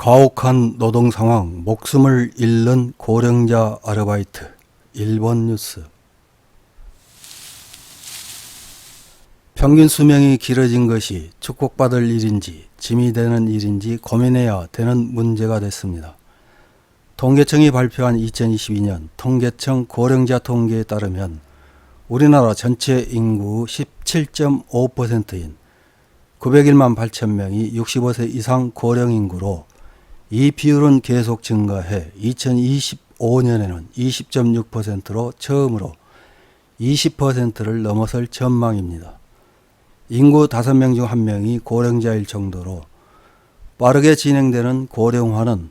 가혹한 노동 상황, 목숨을 잃는 고령자 아르바이트. 일본 뉴스. 평균 수명이 길어진 것이 축복받을 일인지 짐이 되는 일인지 고민해야 되는 문제가 됐습니다. 통계청이 발표한 2022년 통계청 고령자 통계에 따르면 우리나라 전체 인구 17.5%인 901만 8천 명이 65세 이상 고령 인구로 이 비율은 계속 증가해 2025년에는 20.6%로 처음으로 20%를 넘어설 전망입니다. 인구 5명 중 1명이 고령자일 정도로 빠르게 진행되는 고령화는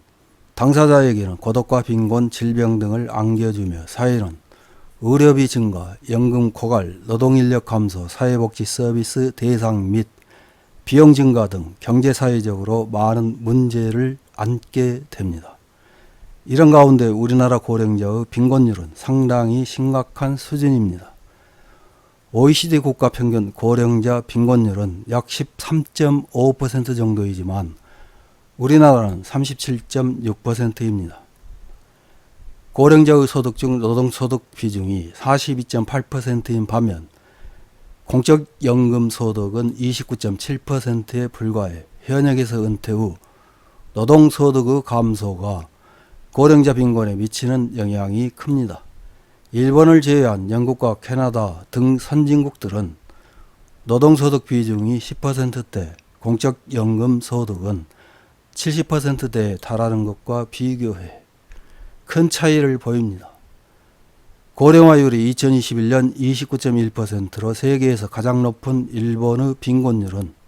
당사자에게는 고독과 빈곤, 질병 등을 안겨주며 사회는 의료비 증가, 연금 고갈, 노동인력 감소, 사회복지 서비스 대상 및 비용 증가 등 경제사회적으로 많은 문제를 안게 됩니다. 이런 가운데 우리나라 고령자의 빈곤율은 상당히 심각한 수준입니다. OECD 국가 평균 고령자 빈곤율은 약 13.5% 정도이지만 우리나라는 37.6%입니다. 고령자의 소득 중 노동소득 비중이 42.8%인 반면 공적 연금 소득은 29.7%에 불과해 현역에서 은퇴 후 노동소득의 감소가 고령자 빈곤에 미치는 영향이 큽니다. 일본을 제외한 영국과 캐나다 등 선진국들은 노동소득 비중이 10%대, 공적연금 소득은 70%대에 달하는 것과 비교해 큰 차이를 보입니다. 고령화율이 2021년 29.1%로 세계에서 가장 높은 일본의 빈곤율은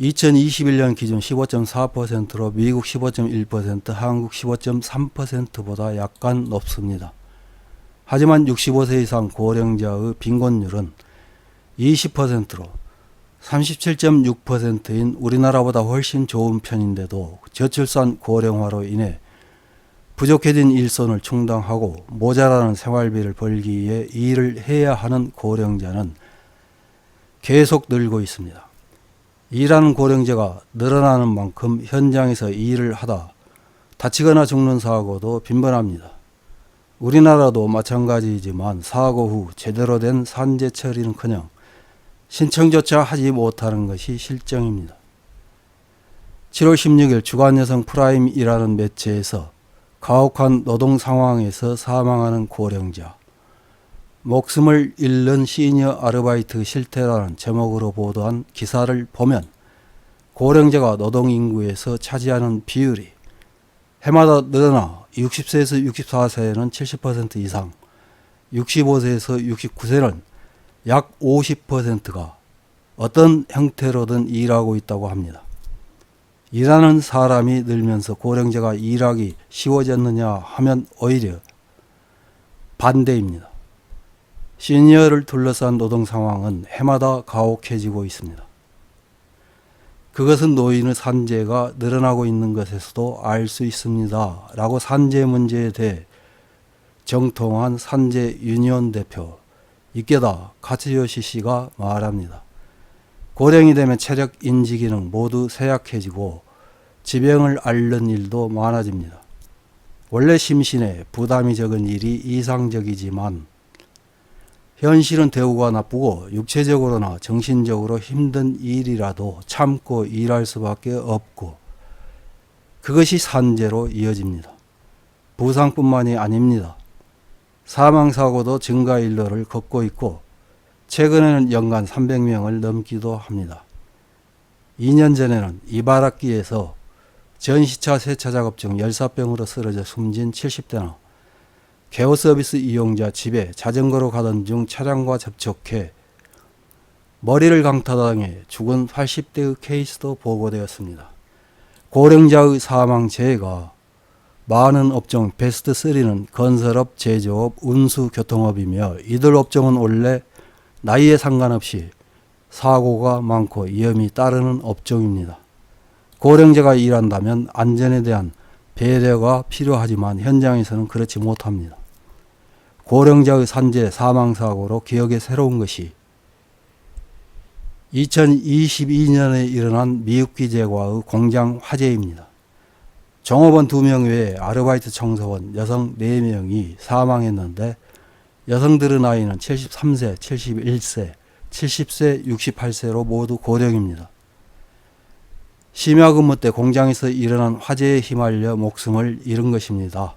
2021년 기준 15.4%로 미국 15.1%, 한국 15.3%보다 약간 높습니다. 하지만 65세 이상 고령자의 빈곤율은 20%로 37.6%인 우리나라보다 훨씬 좋은 편인데도 저출산 고령화로 인해 부족해진 일손을 충당하고 모자라는 생활비를 벌기 위해 일을 해야 하는 고령자는 계속 늘고 있습니다. 일하는 고령자가 늘어나는 만큼 현장에서 일을 하다 다치거나 죽는 사고도 빈번합니다. 우리나라도 마찬가지이지만 사고 후 제대로 된 산재 처리는커녕 신청조차 하지 못하는 것이 실정입니다. 7월 16일 주간여성 프라임이라는 매체에서 가혹한 노동 상황에서 사망하는 고령자, 목숨을 잃는 시니어 아르바이트 실태라는 제목으로 보도한 기사를 보면 고령자가 노동 인구에서 차지하는 비율이 해마다 늘어나 60세에서 64세는 70% 이상, 65세에서 69세는 약 50%가 어떤 형태로든 일하고 있다고 합니다. 일하는 사람이 늘면서 고령자가 일하기 쉬워졌느냐 하면 오히려 반대입니다. 시니어를 둘러싼 노동 상황은 해마다 가혹해지고 있습니다. 그것은 노인의 산재가 늘어나고 있는 것에서도 알 수 있습니다. 라고 산재 문제에 대해 정통한 산재 유니온 대표 이케다 카츠요시 씨가 말합니다. 고령이 되면 체력, 인지 기능 모두 쇠약해지고 지병을 앓는 일도 많아집니다. 원래 심신에 부담이 적은 일이 이상적이지만 현실은 대우가 나쁘고 육체적으로나 정신적으로 힘든 일이라도 참고 일할 수밖에 없고 그것이 산재로 이어집니다. 부상뿐만이 아닙니다. 사망사고도 증가 일로를 걷고 있고 최근에는 연간 300명을 넘기도 합니다. 2년 전에는 이바라키에서 전시차 세차 작업 중 열사병으로 쓰러져 숨진 70대나 개호 서비스 이용자 집에 자전거로 가던 중 차량과 접촉해 머리를 강타당해 죽은 80대의 케이스도 보고되었습니다. 고령자의 사망 재해가 많은 업종 베스트 3는 건설업, 제조업, 운수, 교통업이며 이들 업종은 원래 나이에 상관없이 사고가 많고 위험이 따르는 업종입니다. 고령자가 일한다면 안전에 대한 배려가 필요하지만 현장에서는 그렇지 못합니다. 고령자의 산재 사망사고로 기억에 새로운 것이 2022년에 일어난 미흡기 제과의 공장 화재입니다. 종업원 2명 외에 아르바이트 청소원 여성 4명이 사망했는데 여성들의 나이는 73세, 71세, 70세, 68세로 모두 고령입니다. 심야 근무 때 공장에서 일어난 화재에 휘말려 목숨을 잃은 것입니다.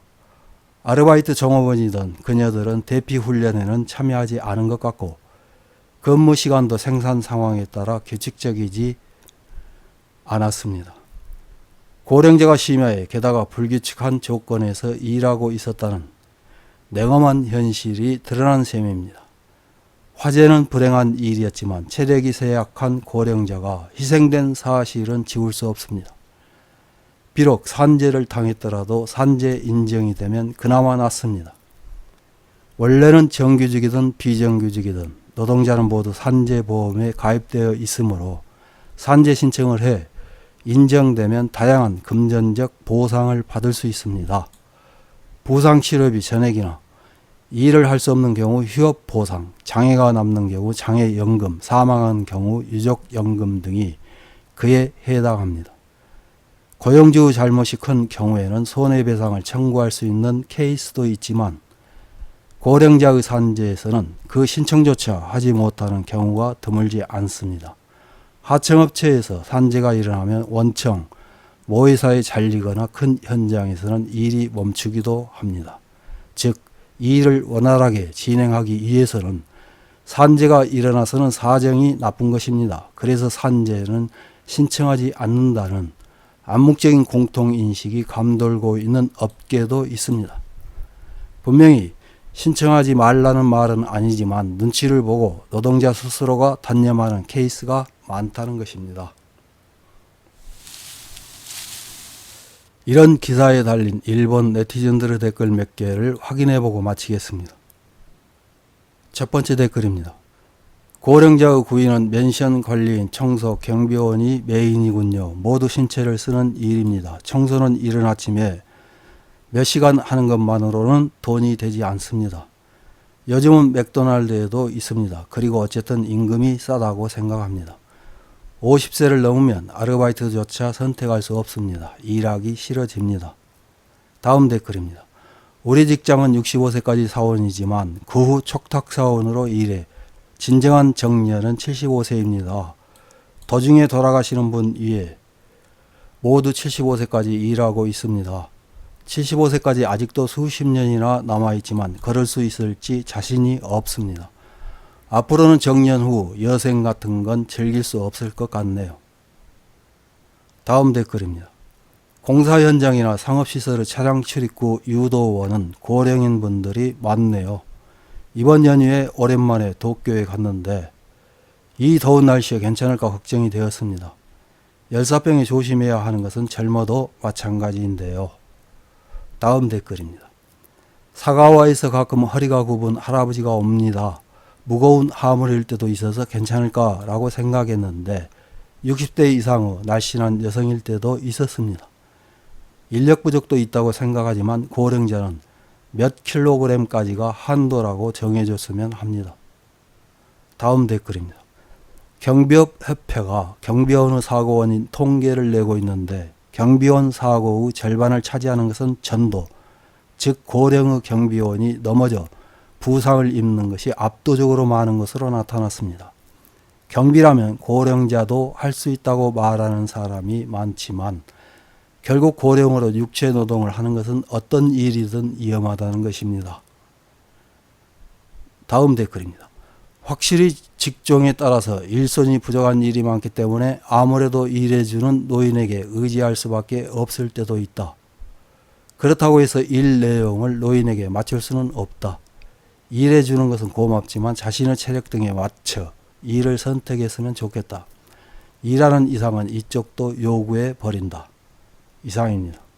아르바이트 종업원이던 그녀들은 대피 훈련에는 참여하지 않은 것 같고 근무 시간도 생산 상황에 따라 규칙적이지 않았습니다. 고령자가 심야에 게다가 불규칙한 조건에서 일하고 있었다는 냉엄한 현실이 드러난 셈입니다. 화재는 불행한 일이었지만 체력이 쇠약한 고령자가 희생된 사실은 지울 수 없습니다. 비록 산재를 당했더라도 산재 인정이 되면 그나마 낫습니다. 원래는 정규직이든 비정규직이든 노동자는 모두 산재보험에 가입되어 있으므로 산재 신청을 해 인정되면 다양한 금전적 보상을 받을 수 있습니다. 부상 치료비 전액이나 일을 할 수 없는 경우 휴업 보상, 장애가 남는 경우 장애 연금, 사망한 경우 유족 연금 등이 그에 해당합니다. 고용주 잘못이 큰 경우에는 손해배상을 청구할 수 있는 케이스도 있지만 고령자의 산재에서는 그 신청조차 하지 못하는 경우가 드물지 않습니다. 하청업체에서 산재가 일어나면 원청, 모의사에 잘리거나 큰 현장에서는 일이 멈추기도 합니다. 즉, 일을 원활하게 진행하기 위해서는 산재가 일어나서는 사정이 나쁜 것입니다. 그래서 산재는 신청하지 않는다는 암묵적인 공통인식이 감돌고 있는 업계도 있습니다. 분명히 신청하지 말라는 말은 아니지만 눈치를 보고 노동자 스스로가 단념하는 케이스가 많다는 것입니다. 이런 기사에 달린 일본 네티즌들의 댓글 몇 개를 확인해 보고 마치겠습니다. 첫 번째 댓글입니다. 고령자의 구인은 멘션 관리인, 청소, 경비원이 메인이군요. 모두 신체를 쓰는 일입니다. 청소는 이른 아침에 몇 시간 하는 것만으로는 돈이 되지 않습니다. 요즘은 맥도날드에도 있습니다. 그리고 어쨌든 임금이 싸다고 생각합니다. 50세를 넘으면 아르바이트조차 선택할 수 없습니다. 일하기 싫어집니다. 다음 댓글입니다. 우리 직장은 65세까지 사원이지만 그 후 촉탁 사원으로 일해 진정한 정년은 75세입니다. 도중에 돌아가시는 분 위에 모두 75세까지 일하고 있습니다. 75세까지 아직도 수십 년이나 남아있지만 걸을 수 있을지 자신이 없습니다. 앞으로는 정년 후 여생 같은 건 즐길 수 없을 것 같네요. 다음 댓글입니다. 공사 현장이나 상업시설의 차량 출입구 유도원은 고령인 분들이 많네요. 이번 연휴에 오랜만에 도쿄에 갔는데 이 더운 날씨에 괜찮을까 걱정이 되었습니다. 열사병에 조심해야 하는 것은 젊어도 마찬가지인데요. 다음 댓글입니다. 사가와에서 가끔 허리가 굽은 할아버지가 옵니다. 무거운 화물일 때도 있어서 괜찮을까라고 생각했는데 60대 이상의 날씬한 여성일 때도 있었습니다. 인력 부족도 있다고 생각하지만 고령자는 몇 킬로그램까지가 한도라고 정해줬으면 합니다. 다음 댓글입니다. 경비업 협회가 경비원의 사고 원인 통계를 내고 있는데 경비원 사고 후 절반을 차지하는 것은 전도, 즉 고령의 경비원이 넘어져 부상을 입는 것이 압도적으로 많은 것으로 나타났습니다. 경비라면 고령자도 할 수 있다고 말하는 사람이 많지만 결국 고령으로 육체 노동을 하는 것은 어떤 일이든 위험하다는 것입니다. 다음 댓글입니다. 확실히 직종에 따라서 일손이 부족한 일이 많기 때문에 아무래도 일해주는 노인에게 의지할 수밖에 없을 때도 있다. 그렇다고 해서 일 내용을 노인에게 맞출 수는 없다. 일해 주는 것은 고맙지만 자신의 체력 등에 맞춰 일을 선택했으면 좋겠다. 일하는 이상은 이쪽도 요구해 버린다. 이상입니다.